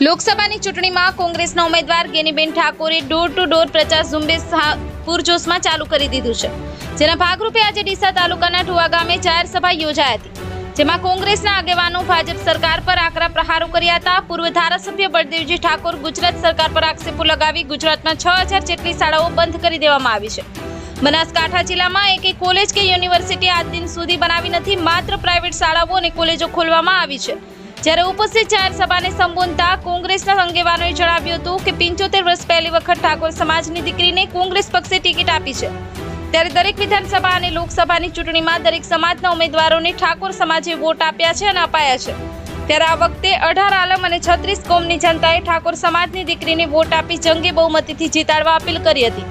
લોકસભાની ચૂંટણીમાં કોંગ્રેસના ઉમેદવાર ગેનીબેન ઠાકોરે ડોર ટુ ડોર પ્રચાર ઝુંબેશ પૂરજોશમાં ચાલુ કરી દીધું છે. જેના ભાગરૂપે આજે ડીસા તાલુકાના ઠુવા ગામે જાહેર સભા યોજાઈ હતી. જેમાં કોંગ્રેસના આગેવાનો ભાજપ સરકાર પર આકરા પ્રહારો કર્યા હતા. પૂર્વ ધારાસભ્ય બળદેવજી ઠાકોર ગુજરાત સરકાર પર આક્ષેપો લગાવી ગુજરાતમાં છ હજાર જેટલી શાળાઓ બંધ કરી દેવામાં આવી છે. બનાસકાંઠા જિલ્લામાં એક કોલેજ કે યુનિવર્સિટી આજ દિન સુધી બનાવી નથી. માત્ર પ્રાઇવેટ શાળાઓ અને કોલેજો ખોલવામાં આવી છે. જ્યારે ઉપસ્થિત જાહેર સભાને સંબોધતા કોંગ્રેસના અંગેવાનોએ જણાવ્યું હતું કે પિંચોતેર વર્ષ પહેલી વખત ઠાકોર સમાજની દીકરીને કોંગ્રેસ પક્ષે ટિકિટ આપી છે. ત્યારે દરેક વિધાનસભા અને લોકસભાની ચૂંટણીમાં દરેક સમાજના ઉમેદવારોને ઠાકોર સમાજે વોટ આપ્યા છે અને અપાયા છે. ત્યારે આ વખતે અઢાર આલમ અને છત્રીસ કોમની જનતાએ ઠાકોર સમાજની દીકરીને વોટ આપી જંગી બહુમતીથી જીતાડવા અપીલ કરી હતી.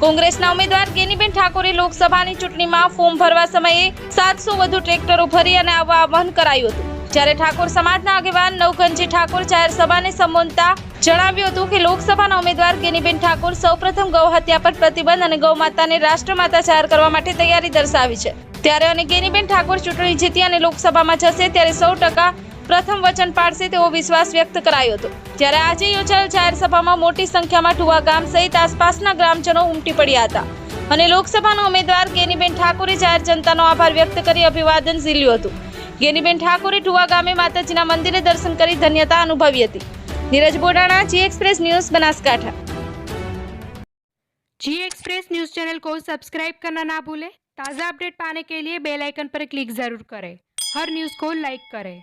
કોંગ્રેસના ઉમેદવાર ગેનીબેન ઠાકોરે લોકસભાની ચૂંટણીમાં ફોર્મ ભરવા સમયે સાતસો વધુ ટ્રેક્ટરો ભરી અને આવવા આહવાન કરાયું હતું. જ્યારે ઠાકોર સમાજના આગેવાન નવકંજી ઠાકોર જાહેર સભાને સંબોધતા જણાવ્યું હતું કે લોકસભાના ઉમેદવાર કેનીબેન ઠાકોર સૌપ્રથમ ગૌ હત્યા પર પ્રતિબંધ અને ગૌ માતાને રાષ્ટ્રમાતા જાહેર કરવા માટે તૈયારી દર્શાવી છે. ત્યારે અને ગેનીબેન ઠાકોર ચૂંટણી જીતી અને લોકસભામાં જશે ત્યારે સૌ ટકા પ્રથમ વચન પાડશે તેવો વિશ્વાસ વ્યક્ત કરાયો હતો. જ્યારે આજે યોજાયેલ જાહેર સભામાં મોટી સંખ્યામાં ઠુવા ગામ સહિત આસપાસના ગ્રામજનો ઉમટી પડ્યા હતા. અને લોકસભાના ઉમેદવાર કેનીબેન ઠાકોરે જાહેર જનતાનો આભાર વ્યક્ત કરી અભિવાદન ઝીલ્યું હતું. ગેનીબેન ઠાકોરે ઠુવા ગામે માતાજીના મંદિરે દર્શન કરી ધન્યતા અનુભવી હતી Neeraj Bodana ji Express News Banaskantha G Express News channel को सब्सक्राइब करना ना भूलें ताज़ा अपडेट पाने के लिए बेल आइकन पर क्लिक ज़रूर करें हर न्यूज़ को लाइक करें